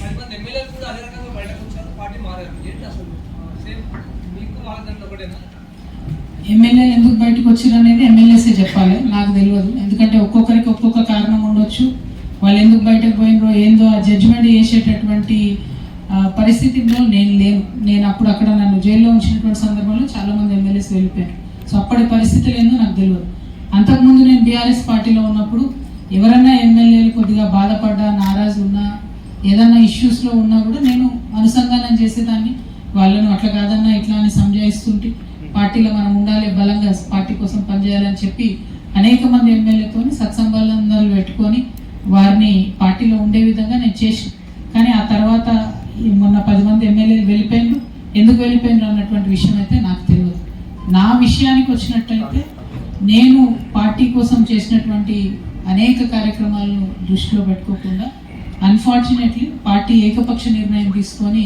పది ఎమ్మెల్యేలు కూడా అదే రకంగా బయటకు వచ్చారు పార్టీ మారారు. ఏంటి అసలు? సేమ్ మీకు వాళ్ళ దాంట్లో ఒకటేనా? ఎమ్మెల్యేలు ఎందుకు బయటకు వచ్చారు అనేది ఎమ్మెల్యేసే చెప్పాలి నాకు తెలియదు. ఎందుకంటే ఒక్కొక్కరికి ఒక్కొక్క కారణం ఉండొచ్చు. వాళ్ళు ఎందుకు బయటకు పోయినరో ఏందో ఆ జడ్జిమెంట్ చేసేటటువంటి పరిస్థితిలో నేను లేను. నేను అప్పుడు అక్కడ నన్ను జైల్లో ఉంచినటువంటి సందర్భంలో చాలా మంది ఎమ్మెల్యేస్ వెళ్ళిపోయారు. సో అప్పటి పరిస్థితులు ఏందో నాకు తెలియదు. అంతకుముందు నేను బీఆర్ఎస్ పార్టీలో ఉన్నప్పుడు ఎవరైనా ఎమ్మెల్యేలు కొద్దిగా బాధపడ్డా నారాజు ఉన్నా ఏదన్నా ఇష్యూస్లో ఉన్నా కూడా నేను అనుసంధానం చేసేదాన్ని. వాళ్ళను అట్లా కాదన్నా ఇట్లా అని సంజాయిస్తుంటే పార్టీలో మనం ఉండాలి బలంగా పార్టీ కోసం పనిచేయాలని చెప్పి అనేక మంది ఎమ్మెల్యేతో సత్సంబంధాలు పెట్టుకొని వారిని పార్టీలో ఉండే విధంగా నేను చేసి కానీ ఆ తర్వాత మొన్న పది మంది ఎమ్మెల్యేలు వెళ్ళిపోయినారు. ఎందుకు వెళ్ళిపోయినారు అన్నటువంటి విషయం అయితే నాకు తెలియదు. నా విషయానికి వచ్చినట్టయితే నేను పార్టీ కోసం చేసినటువంటి అనేక కార్యక్రమాలను దృష్టిలో పెట్టుకోకుండా అన్ఫార్చునేట్లీ పార్టీ ఏకపక్ష నిర్ణయం తీసుకొని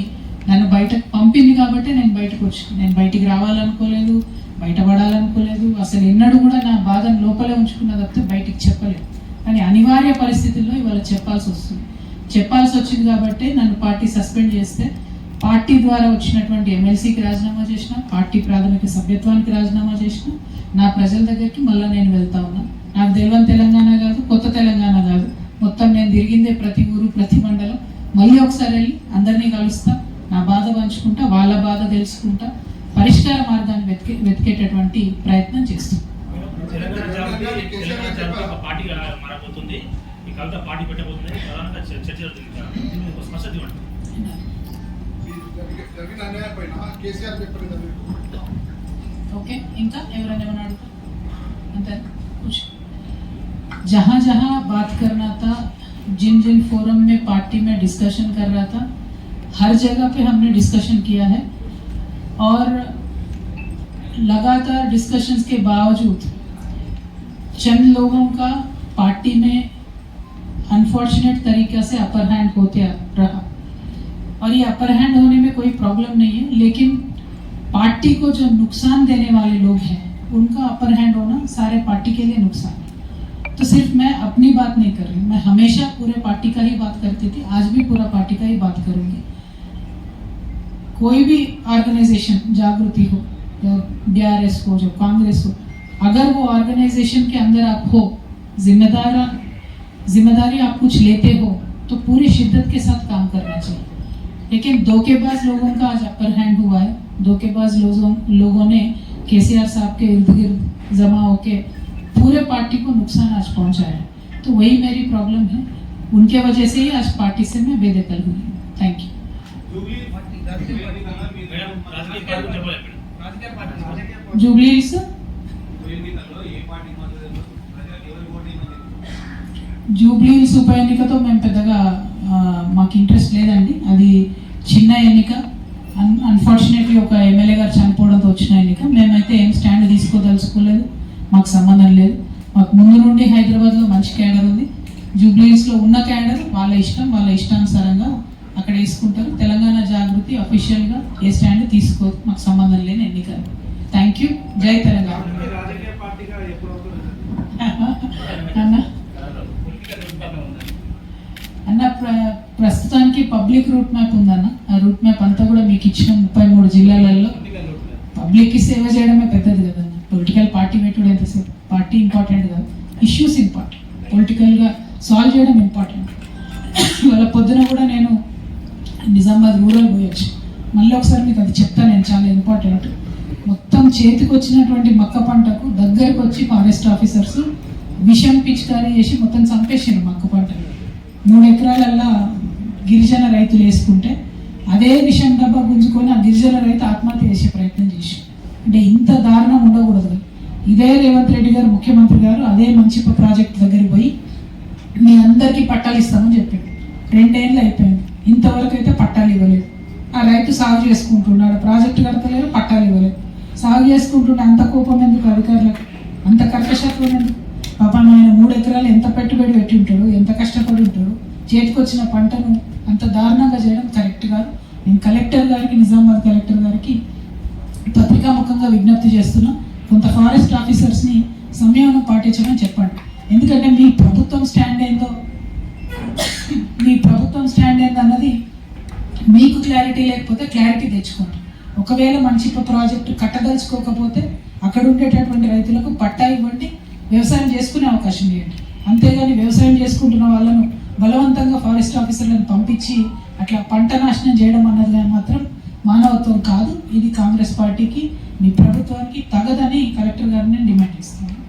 నన్ను బయటకు పంపింది కాబట్టి నేను బయటకు వచ్చాను నేను బయటికి రావాలనుకోలేదు బయటపడాలనుకోలేదు. అసలు ఎన్నడూ కూడా నా బాధను లోపలే ఉంచుకున్న తప్పితే బయటికి చెప్పలేదు. కానీ అనివార్య పరిస్థితుల్లో ఇవాళ చెప్పాల్సి వస్తుంది. చెప్పాల్సి వచ్చింది కాబట్టి నన్ను పార్టీ సస్పెండ్ చేస్తే పార్టీ ద్వారా వచ్చినటువంటి ఎమ్మెల్సీకి రాజీనామా చేసిన పార్టీ ప్రాథమిక సభ్యత్వానికి రాజీనామా చేసిన నా ప్రజల దగ్గరికి మళ్ళీ నేను వెళ్తా ఉన్నా. నాకు తెలియని తెలంగాణ కాదు కొత్త తెలంగాణ కాదు. మొత్తం నేను తిరిగిందే ప్రతి ఊరు ప్రతి మండలం. మళ్ళీ ఒకసారి వెళ్ళి అందరినీ కలుస్తా. నా బాధ పంచుకుంటా వాళ్ళ బాధ తెలుసుకుంటా. పరిష్కార మార్గాన్ని వెతికే వెతికేటటువంటి ప్రయత్నం చేస్తాం. ఓకే ఇంకా ఎవరైనా అడుగుతారు? అంతే కూర్చో. जहाँ जहाँ बात करना था जिन जिन फोरम में पार्टी में डिस्कशन कर रहा था, हर जगह पे हमने डिस्कशन किया है। और लगातार डिस्कशंस के बावजूद चंद लोगों का पार्टी में अनफॉर्चुनेट तरीके से अपर हैंड होते रहा, और ये अपर हैंड होने में कोई प्रॉब्लम नहीं है, लेकिन पार्टी को जो नुकसान देने वाले लोग हैं, उनका अपर हैंड होना सारे पार्टी के लिए नुकसान। तो सिर्फ़ मैं अपनी बात नहीं कर रही मैं हमेशा पूरे पार्टी का ही बात करती थी। आज भी पूरा पार्टी का ही बात करूँगी। कोई भी ऑर्गेनाइजेशन, जागृति हो, या बी हो, जो कांग्रेस हो, अगर वो ऑर्गेनाइजेशन के अंदर आप हो, जिम्मेदार, ज़िम्मेदारी आप कुछ लेते हो तो पूरी शिद्दत के साथ काम करना चाहिए। लेकिन धोखेबाज लोगों का आज अपर हैंड हुआ है। दो धोखेबाज लोगों लोगों ने केसीआर साहब के इर्द गिर्द जमा होके पूरे पार्टी को नुकसान आज पहुंचाया है तो वही मेरी प्रॉब्लम है उनके वजह से ही आज पार्टी से मैं बेदखल हुई हूँ थैंक यू పార్టీ రాజకీయ పార్టీ కదా మీరు మేడం రాజకీయ పార్టీ గురించి చెప్పలేదు మేడం రాజకీయ పార్టీ రాజకీయ జూబ్లీ హిల్స్ జూబ్లీ హిల్స్ ఉప ఎన్నికతో మేము పెద్దగా ఆ, మాకు ఇంట్రెస్ట్ లేదండి అది చిన్న ఎన్నిక అన్ అన్ఫార్చునేట్లీ ఒక ఎమ్మెల్యే గారు చనిపోవడంతో వచ్చిన ఎన్నిక మేమైతే ఏం స్టాండ్ తీసుకోదలుచుకోలేదు మాకు సంబంధం లేదు. మాకు ముందు నుండి హైదరాబాద్లో మంచి క్యాడర్ ఉంది. జూబ్లీస్లో ఉన్న క్యాడర్ వాళ్ళ ఇష్టం వాళ్ళ ఇష్టానుసారంగా అక్కడ వేసుకుంటారు. తెలంగాణ జాగృతి అఫీషియల్గా ఏ స్టాండ్ తీసుకోదు. మాకు సంబంధం లేని ఎన్నిక థ్యాంక్ యూ జై తెలంగాణ. అన్న? అన్న ప్ర- ప్రస్తుతానికి పబ్లిక్ రూట్ మ్యాప్ ఉందన్న. ఆ రూట్ మ్యాప్ అంతా కూడా మీకు ఇచ్చిన ముప్పై మూడు జిల్లాలలో. పబ్లిక్కి సేవ చేయడమే పెద్దది కదా పొలిటికల్ పార్టీ పెట్టుడు ఎంతసేపు? పార్టీ ఇంపార్టెంట్ కాదు. Issues important. పొలిటికల్గా సాల్వ్ చేయడం ఇంపార్టెంట్. వాళ్ళ పొద్దున కూడా నేను నిజామాబాద్ రూరల్ పోయొచ్చు. మళ్ళీ ఒకసారి మీకు అది చెప్తాను నేను చాలా ఇంపార్టెంట్. మొత్తం చేతికి వచ్చినటువంటి మక్క పంటకు దగ్గరకు వచ్చి ఫారెస్ట్ ఆఫీసర్స్ విషం పిచికారీ చేసి మొత్తం చంపేసారు మక్క పంటను మూడు ఎకరాలల్లా గిరిజన రైతులు వేసుకుంటే అదే విషం డబ్బా గుంజుకొని ఆ గిరిజన రైతు ఆత్మహత్య చేసే ప్రయత్నం చేసి అంటే ఇంత దారుణం ఉండకూడదు. ఇదే రేవంత్ రెడ్డి గారు ముఖ్యమంత్రి గారు అదే మంచి ప్రాజెక్ట్ దగ్గరికి పోయి మీ అందరికీ పట్టాలు ఇస్తామని చెప్పాడు. రెండేళ్ళు అయిపోయింది. ఇంతవరకు అయితే పట్టాలు ఇవ్వలేదు. ఆ రైతు సాగు చేసుకుంటున్నాడు. ప్రాజెక్టు కడతలేరు పట్టాలు ఇవ్వలేదు. సాగు చేసుకుంటుండే అంత కోపం ఎందుకు అధికారులకు? అంత కర్కశత్వం ఎందుకు? పాపం ఆయన మూడు ఎకరాలు ఎంత పెట్టుబడి పెట్టి ఉంటాడు ఎంత కష్టపడి ఉంటాడు? చేతికొచ్చిన పంటను అంత దారుణంగా చేయడం కరెక్ట్ కాదు. నేను కలెక్టర్ గారికి నిజామాబాద్ కలెక్టర్ గారికి పత్రికాముఖంగా విజ్ఞప్తి చేస్తున్నా కొంత ఫారెస్ట్ ఆఫీసర్స్ని సంయమనం పాటించమని చెప్పండి. ఎందుకంటే మీ ప్రభుత్వం స్టాండ్ ఏందో మీ ప్రభుత్వం స్టాండ్ ఏందో అన్నది మీకు క్లారిటీ లేకపోతే క్లారిటీ తెచ్చుకోండి. ఒకవేళ మంచిప్ప ప్రాజెక్టు కట్టదలుచుకోకపోతే అక్కడ ఉండేటటువంటి రైతులకు పట్టా ఇవ్వండి వ్యవసాయం చేసుకునే అవకాశం ఇవ్వండి. అంతేగాని వ్యవసాయం చేసుకుంటున్న వాళ్ళను బలవంతంగా ఫారెస్ట్ ఆఫీసర్లను పంపించి అట్లా పంట నాశనం చేయడం అన్నది మాత్రం మానవత్వం కాదు ఇది కాంగ్రెస్ పార్టీకి మీ ప్రభుత్వానికి తగదని కలెక్టర్ గారిని డిమాండ్ చేస్తున్నాను